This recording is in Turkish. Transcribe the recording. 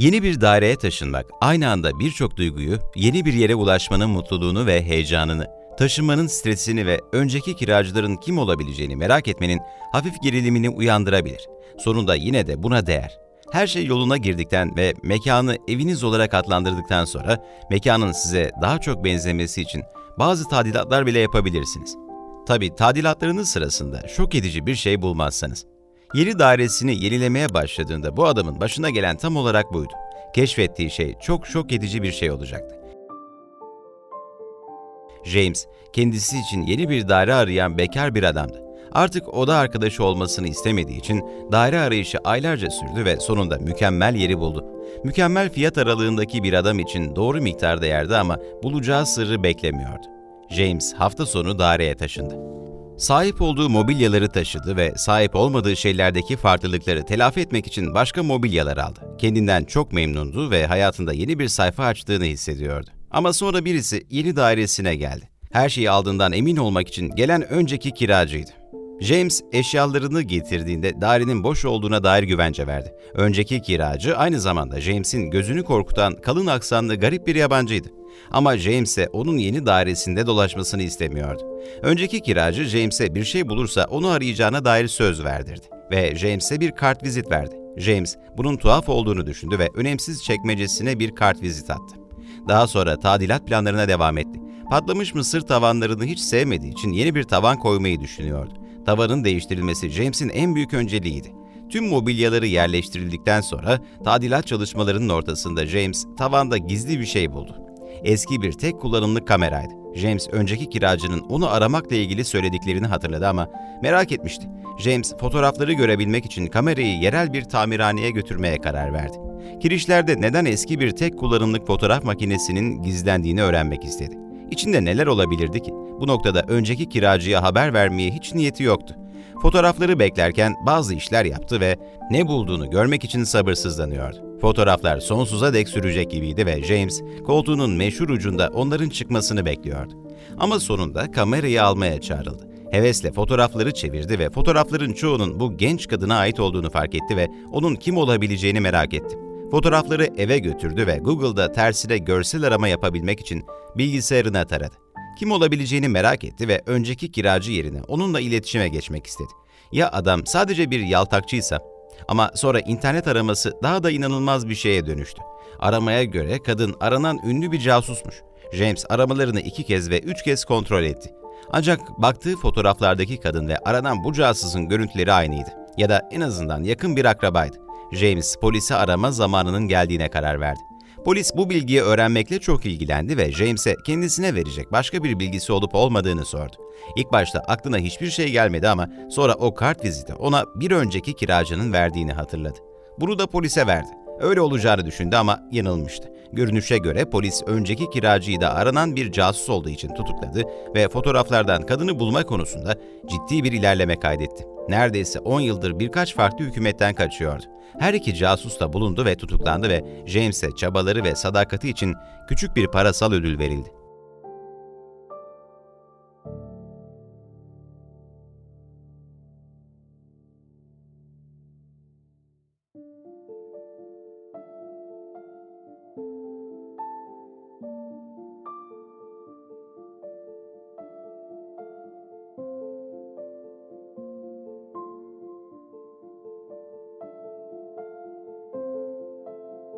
Yeni bir daireye taşınmak, aynı anda birçok duyguyu, yeni bir yere ulaşmanın mutluluğunu ve heyecanını, taşınmanın stresini ve önceki kiracıların kim olabileceğini merak etmenin hafif gerilimini uyandırabilir. Sonunda yine de buna değer. Her şey yoluna girdikten ve mekanı eviniz olarak adlandırdıktan sonra mekanın size daha çok benzemesi için bazı tadilatlar bile yapabilirsiniz. Tabi tadilatlarınız sırasında şok edici bir şey bulmazsanız. Yeni dairesini yenilemeye başladığında bu adamın başına gelen tam olarak buydu. Keşfettiği şey çok şok edici bir şey olacaktı. James, kendisi için yeni bir daire arayan bekar bir adamdı. Artık oda arkadaşı olmasını istemediği için daire arayışı aylarca sürdü ve sonunda mükemmel yeri buldu. Mükemmel fiyat aralığındaki bir adam için doğru miktarda yerde ama bulacağı sırrı beklemiyordu. James hafta sonu daireye taşındı. Sahip olduğu mobilyaları taşıdı ve sahip olmadığı şeylerdeki farklılıkları telafi etmek için başka mobilyalar aldı. Kendinden çok memnundu ve hayatında yeni bir sayfa açtığını hissediyordu. Ama sonra birisi yeni dairesine geldi. Her şeyi aldığından emin olmak için gelen önceki kiracıydı. James eşyalarını getirdiğinde dairenin boş olduğuna dair güvence verdi. Önceki kiracı aynı zamanda James'in gözünü korkutan kalın aksanlı garip bir yabancıydı. Ama James ise onun yeni dairesinde dolaşmasını istemiyordu. Önceki kiracı James'e bir şey bulursa onu arayacağına dair söz verdirdi ve James'e bir kart vizit verdi. James bunun tuhaf olduğunu düşündü ve önemsiz çekmecesine bir kart vizit attı. Daha sonra tadilat planlarına devam etti. Patlamış mısır tavanlarını hiç sevmediği için yeni bir tavan koymayı düşünüyordu. Tavanın değiştirilmesi James'in en büyük önceliğiydi. Tüm mobilyaları yerleştirildikten sonra tadilat çalışmalarının ortasında James tavanda gizli bir şey buldu. Eski bir tek kullanımlık kameraydı. James önceki kiracının onu aramakla ilgili söylediklerini hatırladı ama merak etmişti. James fotoğrafları görebilmek için kamerayı yerel bir tamirhaneye götürmeye karar verdi. Kirişlerde neden eski bir tek kullanımlık fotoğraf makinesinin gizlendiğini öğrenmek istedi. İçinde neler olabilirdi ki? Bu noktada önceki kiracıya haber vermeye hiç niyeti yoktu. Fotoğrafları beklerken bazı işler yaptı ve ne bulduğunu görmek için sabırsızlanıyordu. Fotoğraflar sonsuza dek sürecek gibiydi ve James koltuğunun meşhur ucunda onların çıkmasını bekliyordu. Ama sonunda kamerayı almaya çağrıldı. Hevesle fotoğrafları çevirdi ve fotoğrafların çoğunun bu genç kadına ait olduğunu fark etti ve onun kim olabileceğini merak etti. Fotoğrafları eve götürdü ve Google'da tersine görsel arama yapabilmek için bilgisayarına taradı. Kim olabileceğini merak etti ve önceki kiracı yerine onunla iletişime geçmek istedi. Ya adam sadece bir yaltakçıysa? Ama sonra internet araması daha da inanılmaz bir şeye dönüştü. Aramaya göre kadın aranan ünlü bir casusmuş. James aramalarını iki kez ve üç kez kontrol etti. Ancak baktığı fotoğraflardaki kadın ve aranan bu casusun görüntüleri aynıydı. Ya da en azından yakın bir akrabaydı. James polisi arama zamanının geldiğine karar verdi. Polis bu bilgiyi öğrenmekle çok ilgilendi ve James'e kendisine verecek başka bir bilgisi olup olmadığını sordu. İlk başta aklına hiçbir şey gelmedi ama sonra o kart viziti ona bir önceki kiracının verdiğini hatırladı. Bunu da polise verdi. Öyle olacağını düşündü ama yanılmıştı. Görünüşe göre polis önceki kiracıyı da aranan bir casus olduğu için tutukladı ve fotoğraflardan kadını bulma konusunda ciddi bir ilerleme kaydetti. Neredeyse 10 yıldır birkaç farklı hükümetten kaçıyordu. Her iki casus da bulundu ve tutuklandı ve James'e çabaları ve sadakati için küçük bir parasal ödül verildi.